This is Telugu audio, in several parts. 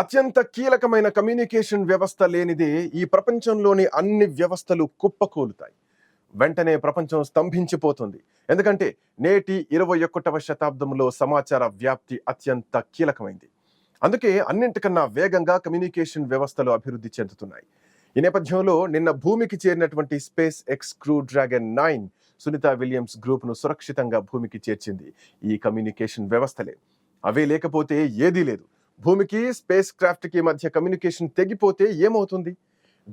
అత్యంత కీలకమైన కమ్యూనికేషన్ వ్యవస్థ లేనిదే ఈ ప్రపంచంలోని అన్ని వ్యవస్థలు కుప్పకూలుతాయి. వెంటనే ప్రపంచం స్తంభించిపోతుంది. ఎందుకంటే నేటి ఇరవై ఒకటవ శతాబ్దంలో సమాచార వ్యాప్తి అత్యంత కీలకమైంది. అందుకే అన్నింటికన్నా వేగంగా కమ్యూనికేషన్ వ్యవస్థలు అభివృద్ధి చెందుతున్నాయి. ఈ నేపథ్యంలో నిన్న భూమికి చేరినటువంటి SpaceX Crew Dragon nine Sunita Williams గ్రూప్ను సురక్షితంగా భూమికి చేర్చింది ఈ కమ్యూనికేషన్ వ్యవస్థలే. అవే లేకపోతే ఏదీ లేదు. భూమికి స్పేస్ క్రాఫ్ట్కి మధ్య కమ్యూనికేషన్ తెగిపోతే ఏమవుతుంది?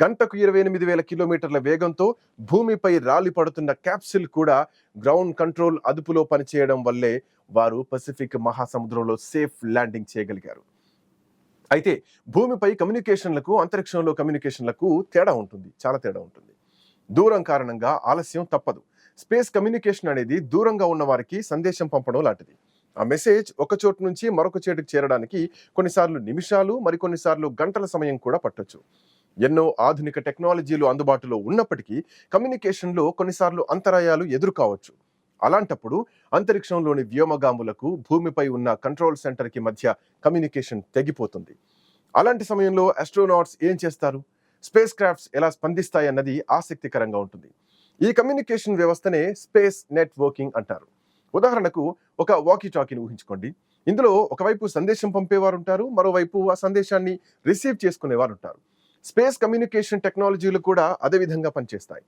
గంటకు ఇరవై ఎనిమిది వేల కిలోమీటర్ల వేగంతో భూమిపై రాలి పడుతున్న క్యాప్సిల్ కూడా గ్రౌండ్ కంట్రోల్ అదుపులో పనిచేయడం వల్లే వారు పసిఫిక్ మహాసముద్రంలో సేఫ్ ల్యాండింగ్ చేయగలిగారు. అయితే భూమిపై కమ్యూనికేషన్లకు అంతరిక్షంలో కమ్యూనికేషన్లకు తేడా ఉంటుంది. చాలా తేడా ఉంటుంది. దూరం కారణంగా ఆలస్యం తప్పదు. స్పేస్ కమ్యూనికేషన్ అనేది దూరంగా ఉన్న వారికి సందేశం పంపడం లాంటిది. ఆ మెసేజ్ ఒక చోటు నుంచి మరొక చోటుకు చేరడానికి కొన్నిసార్లు నిమిషాలు మరికొన్నిసార్లు గంటల సమయం కూడా పట్టొచ్చు. ఎన్నో ఆధునిక టెక్నాలజీలు అందుబాటులో ఉన్నప్పటికీ కమ్యూనికేషన్లో కొన్నిసార్లు అంతరాయాలు ఎదురు కావచ్చు అలాంటప్పుడు అంతరిక్షంలోని వ్యోమగాములకు భూమిపై ఉన్న కంట్రోల్ సెంటర్కి మధ్య కమ్యూనికేషన్ తెగిపోతుంది. అలాంటి సమయంలో ఆస్ట్రోనాట్స్ ఏం చేస్తారు? స్పేస్ క్రాఫ్ట్స్ ఎలా స్పందిస్తాయన్నది ఆసక్తికరంగా ఉంటుంది. ఈ కమ్యూనికేషన్ వ్యవస్థనే స్పేస్ నెట్వర్కింగ్ అంటారు. ఉదాహరణకు ఒక వాకీ టాకీని ఊహించుకోండి. ఇందులో ఒకవైపు సందేశం పంపేవారు ఉంటారు మరోవైపు ఆ సందేశాన్ని రిసీవ్ చేసుకునేవారు ఉంటారు స్పేస్ కమ్యూనికేషన్ టెక్నాలజీలు కూడా అదే విధంగా పనిచేస్తాయి.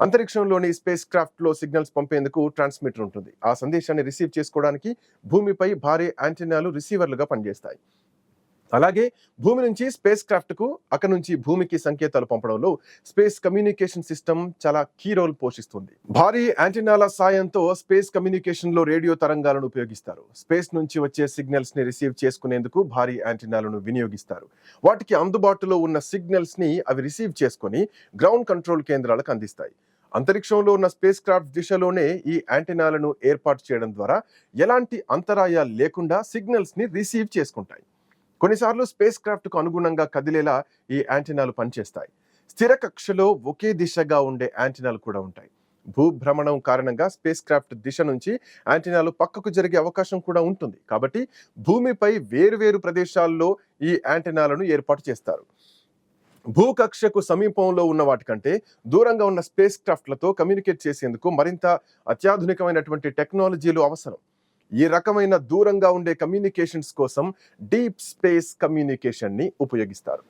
అంతరిక్షంలోని స్పేస్ క్రాఫ్ట్లో సిగ్నల్స్ పంపేందుకు ట్రాన్స్మిటర్ ఉంటుంది. ఆ సందేశాన్ని రిసీవ్ చేసుకోవడానికి భూమిపై భారీ యాంటెనాలు రిసీవర్లుగా పనిచేస్తాయి. అలాగే భూమి నుంచి స్పేస్ క్రాఫ్ట్కు అక్కడ నుంచి భూమికి సంకేతాలు పంపడంలో స్పేస్ కమ్యూనికేషన్ సిస్టమ్ చాలా కీ రోల్ పోషిస్తుంది. భారీ యాంటీనాల సాయంతో స్పేస్ కమ్యూనికేషన్లో రేడియో తరంగాలను ఉపయోగిస్తారు. స్పేస్ నుంచి వచ్చే సిగ్నల్స్ని రిసీవ్ చేసుకునేందుకు భారీ యాంటీనాలను వినియోగిస్తారు. వాటికి అందుబాటులో ఉన్న సిగ్నల్స్ని అవి రిసీవ్ చేసుకొని గ్రౌండ్ కంట్రోల్ కేంద్రాలకు అందిస్తాయి. అంతరిక్షంలో ఉన్న స్పేస్ క్రాఫ్ట్ దిశలోనే ఈ యాంటీనాలను ఏర్పాటు చేయడం ద్వారా ఎలాంటి అంతరాయాలు లేకుండా సిగ్నల్స్ని రిసీవ్ చేసుకుంటాయి. కొన్నిసార్లు స్పేస్ క్రాఫ్ట్కు అనుగుణంగా కదిలేలా ఈ యాంటెనాలు పనిచేస్తాయి. స్థిర కక్షలో ఒకే దిశగా ఉండే యాంటెనాలు కూడా ఉంటాయి. భూభ్రమణం కారణంగా స్పేస్ క్రాఫ్ట్ దిశ నుంచి యాంటెనాలు పక్కకు జరిగే అవకాశం కూడా ఉంటుంది. కాబట్టి భూమిపై వేరువేరు ప్రదేశాల్లో ఈ యాంటెనాలను ఏర్పాటు చేస్తారు. భూకక్షకు సమీపంలో ఉన్న వాటికంటే దూరంగా ఉన్న స్పేస్ క్రాఫ్ట్లతో కమ్యూనికేట్ చేసేందుకు మరింత అత్యాధునికమైనటువంటి టెక్నాలజీలు అవసరం. ఈ రకమైన దూరంగా ఉండే కమ్యూనికేషన్స్ కోసం డీప్ స్పేస్ కమ్యూనికేషన్ని ఉపయోగిస్తారు.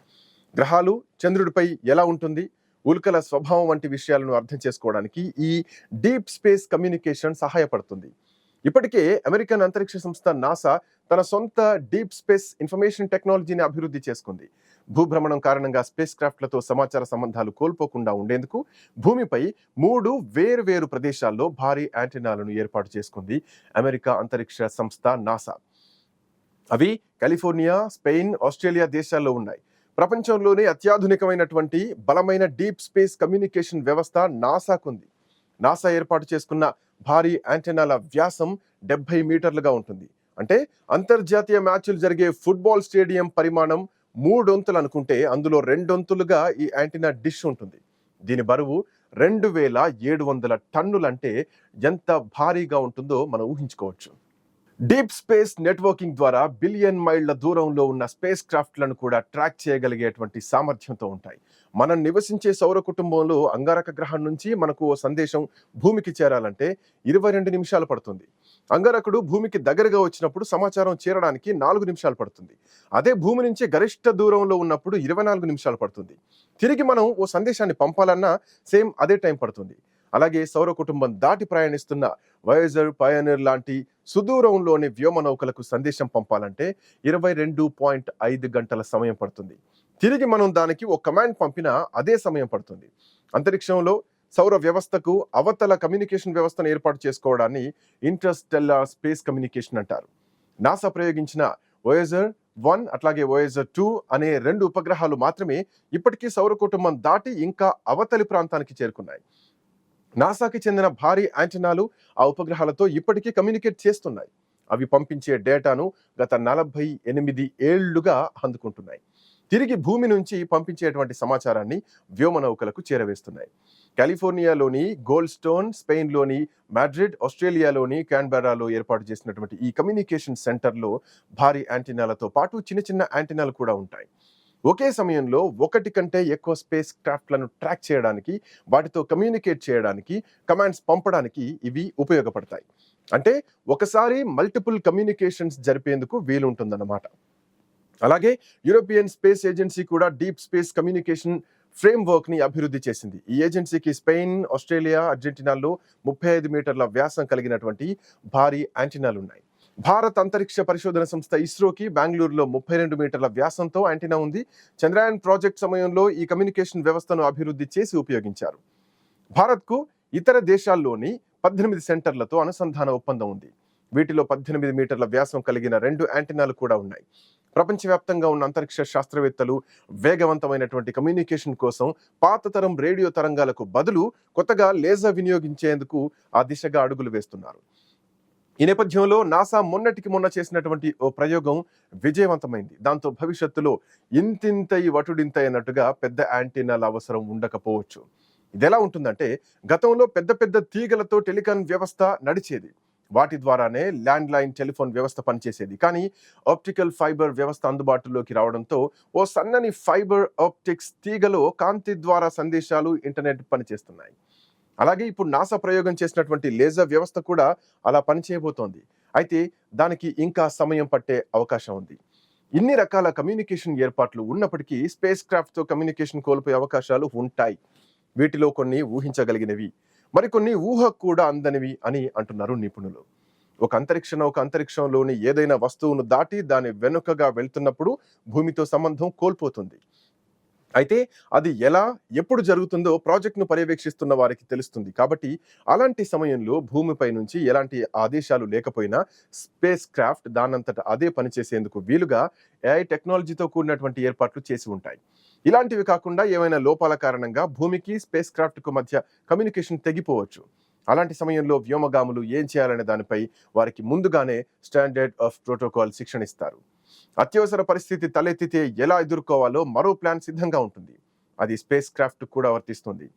గ్రహాలు చంద్రుడిపై ఎలా ఉంటుంది ఉల్కల స్వభావం వంటి విషయాలను అర్థం చేసుకోవడానికి ఈ డీప్ స్పేస్ కమ్యూనికేషన్ సహాయపడుతుంది. ఇప్పటికే అమెరికన్ అంతరిక్ష సంస్థ నాసా తన సొంత డీప్ స్పేస్ ఇన్ఫర్మేషన్ టెక్నాలజీని అభివృద్ధి చేసుకుంది. భూభ్రమణం కారణంగా స్పేస్ క్రాఫ్ట్లతో సమాచార సంబంధాలు కోల్పోకుండా ఉండేందుకు భూమిపై మూడు వేరువేరు ప్రదేశాల్లో భారీ యాంటెనాలను ఏర్పాటు చేసుకుంది అమెరికా అంతరిక్ష సంస్థ నాసా. అవి కాలిఫోర్నియా స్పెయిన్ ఆస్ట్రేలియా దేశాల్లో ఉన్నాయి. ప్రపంచంలోనే అత్యాధునికమైనటువంటి బలమైన డీప్ స్పేస్ కమ్యూనికేషన్ వ్యవస్థ నాసాకుంది. నాసా ఏర్పాటు చేసుకున్న భారీ యాంటెనాల వ్యాసం డెబ్బై మీటర్లుగా ఉంటుంది. అంటే అంతర్జాతీయ మ్యాచ్లు జరిగే ఫుట్బాల్ స్టేడియం పరిమాణం మూడొంతులు అనుకుంటే అందులో రెండొంతులుగా ఈ యాంటీనా డిష్ ఉంటుంది. దీని బరువు రెండు వేల ఏడు వందల టన్నులంటే ఎంత భారీగా ఉంటుందో మనం ఊహించుకోవచ్చు. డీప్ స్పేస్ నెట్వర్కింగ్ ద్వారా బిలియన్ మైళ్ళ దూరంలో ఉన్న స్పేస్ క్రాఫ్ట్లను కూడా ట్రాక్ చేయగలిగేటువంటి సామర్థ్యంతో ఉంటాయి. మనం నివసించే సౌర కుటుంబంలో అంగారక గ్రహం నుంచి మనకు ఓ సందేశం భూమికి చేరాలంటే ఇరవై రెండు నిమిషాలు పడుతుంది. అంగరకుడు భూమికి దగ్గరగా వచ్చినప్పుడు సమాచారం చేరడానికి నాలుగు నిమిషాలు పడుతుంది. అదే భూమి నుంచి గరిష్ట దూరంలో ఉన్నప్పుడు ఇరవై నాలుగు నిమిషాలు పడుతుంది. తిరిగి మనం ఓ సందేశాన్ని పంపాలన్నా సేమ్ అదే టైం పడుతుంది. అలాగే సౌర కుటుంబం దాటి ప్రయాణిస్తున్న వయజర్ పయనర్ లాంటి సుదూరంలోని వ్యోమ నౌకలకు సందేశం పంపాలంటే ఇరవై రెండు పాయింట్ ఐదు గంటల సమయం పడుతుంది. తిరిగి మనం దానికి ఓ కమాండ్ పంపినా అదే సమయం పడుతుంది. అంతరిక్షంలో సౌర వ్యవస్థకు అవతల కమ్యూనికేషన్ వ్యవస్థను ఏర్పాటు చేసుకోవడాన్ని ఇంటర్స్టెల్లార్ స్పేస్ కమ్యూనికేషన్ అంటారు. నాసా ప్రయోగించిన వోయేజర్ వన్ అట్లాగే వోయేజర్ టూ అనే రెండు ఉపగ్రహాలు మాత్రమే ఇప్పటికీ సౌర కుటుంబం దాటి ఇంకా అవతలి ప్రాంతానికి చేరుకున్నాయి. నాసాకి చెందిన భారీ యాంటెనాలు ఆ ఉపగ్రహాలతో ఇప్పటికీ కమ్యూనికేట్ చేస్తున్నాయి. అవి పంపించే డేటాను గత నలభై ఎనిమిది ఏళ్ళుగా అందుకుంటున్నాయి. తిరిగి భూమి నుంచి పంపించేటువంటి సమాచారాన్ని వ్యోమ నౌకలకు చేరవేస్తున్నాయి. కాలిఫోర్నియాలోని గోల్డ్ స్టోన్ స్పెయిన్లోని మాడ్రిడ్ ఆస్ట్రేలియాలోని క్యాన్బెరాలో ఏర్పాటు చేసినటువంటి ఈ కమ్యూనికేషన్ సెంటర్లో భారీ యాంటీనాలతో పాటు చిన్న చిన్న యాంటీనాలు కూడా ఉంటాయి. ఒకే సమయంలో ఒకటి కంటే ఎక్కువ స్పేస్ క్రాఫ్ట్లను ట్రాక్ చేయడానికి వాటితో కమ్యూనికేట్ చేయడానికి కమాండ్స్ పంపడానికి ఇవి ఉపయోగపడతాయి. అంటే ఒకసారి మల్టిపుల్ కమ్యూనికేషన్స్ జరిపేందుకు వీలుంటుందన్నమాట. అలాగే యూరోపియన్ స్పేస్ ఏజెన్సీ కూడా డీప్ స్పేస్ కమ్యూనికేషన్ ఫ్రేమ్వర్క్ని అభివృద్ధి చేసింది. ఈ ఏజెన్సీకి స్పెయిన్ ఆస్ట్రేలియా అర్జెంటీనాల్లో ముప్పై ఐదు మీటర్ల వ్యాసం కలిగినటువంటి భారీ యాంటీనాలు ఉన్నాయి భారత్ అంతరిక్ష పరిశోధన సంస్థ ఇస్రోకి బెంగళూరులో ముప్పై రెండు మీటర్ల వ్యాసంతో యాంటీనా ఉంది. చంద్రయాన్ ప్రాజెక్ట్ సమయంలో ఈ కమ్యూనికేషన్ వ్యవస్థను అభివృద్ధి చేసి ఉపయోగించారు. భారత్కు ఇతర దేశాల్లోని పద్దెనిమిది సెంటర్లతో అనుసంధాన ఒప్పందం ఉంది. వీటిలో పద్దెనిమిది మీటర్ల వ్యాసం కలిగిన రెండు యాంటీనాలు కూడా ఉన్నాయి. ప్రపంచవ్యాప్తంగా ఉన్న అంతరిక్ష శాస్త్రవేత్తలు వేగవంతమైనటువంటి కమ్యూనికేషన్ కోసం పాత తరం రేడియో తరంగాలకు బదులు కొత్తగా లేజర్ వినియోగించేందుకు ఆ దిశగా అడుగులు వేస్తున్నారు. ఈ నేపథ్యంలో నాసా మొన్నటికి మొన్న చేసినటువంటి ఓ ప్రయోగం విజయవంతమైంది. దాంతో భవిష్యత్తులో ఇంతింతై వటుడింతై అన్నట్టుగా పెద్ద యాంటీనాల అవసరం ఉండకపోవచ్చు. ఇది ఎలా ఉంటుందంటే గతంలో పెద్ద పెద్ద తీగలతో టెలికాం వ్యవస్థ నడిచేది. వాటి ద్వారానే ల్యాండ్ లైన్ టెలిఫోన్ వ్యవస్థ పనిచేసేది. కానీ ఆప్టికల్ ఫైబర్ వ్యవస్థ అందుబాటులోకి రావడంతో ఓ సన్నని ఫైబర్ ఆప్టిక్స్ తీగలో కాంతి ద్వారా సందేశాలు ఇంటర్నెట్ పనిచేస్తున్నాయి. అలాగే ఇప్పుడు నాసా ప్రయోగం చేసినటువంటి లేజర్ వ్యవస్థ కూడా అలా పనిచేయబోతోంది. అయితే దానికి ఇంకా సమయం పట్టే అవకాశం ఉంది. ఇన్ని రకాల కమ్యూనికేషన్ ఏర్పాట్లు ఉన్నప్పటికీ స్పేస్ క్రాఫ్ట్తో కమ్యూనికేషన్ కోల్పోయే అవకాశాలు ఉంటాయి. వీటిలో కొన్ని ఊహించగలిగినవి. మరికొన్ని ఊహ కూడా అందనివి అని అంటున్నారు నిపుణులు. ఒక అంతరిక్ష నౌక అంతరిక్షంలోని ఏదైనా వస్తువును దాటి దాని వెనుకగా వెళ్తున్నప్పుడు భూమితో సంబంధం కోల్పోతుంది. అయితే అది ఎలా ఎప్పుడు జరుగుతుందో ప్రాజెక్ట్ను పర్యవేక్షిస్తున్న వారికి తెలుస్తుంది. కాబట్టి అలాంటి సమయంలో భూమిపై నుంచి ఎలాంటి ఆదేశాలు లేకపోయినా స్పేస్ క్రాఫ్ట్ దానంతట అదే పనిచేసేందుకు వీలుగా ఏఐ టెక్నాలజీతో కూడినటువంటి ఏర్పాట్లు చేసి ఉంటాయి. ఇలాంటివి కాకుండా ఏమైనా లోపాల కారణంగా భూమికి స్పేస్ క్రాఫ్ట్కు మధ్య కమ్యూనికేషన్ తెగిపోవచ్చు. అలాంటి సమయంలో వ్యోమగాములు ఏం చేయాలనే దానిపై వారికి ముందుగానే స్టాండర్డ్ ఆఫ్ ప్రోటోకాల్ శిక్షణ ఇస్తారు. అత్యవసర పరిస్థితి తలెత్తితే ఎలా ఎదుర్కోవాలో మరో ప్లాన్ సిద్ధంగా ఉంటుంది. అది స్పేస్ క్రాఫ్ట్ కూడా వర్తిస్తుంది.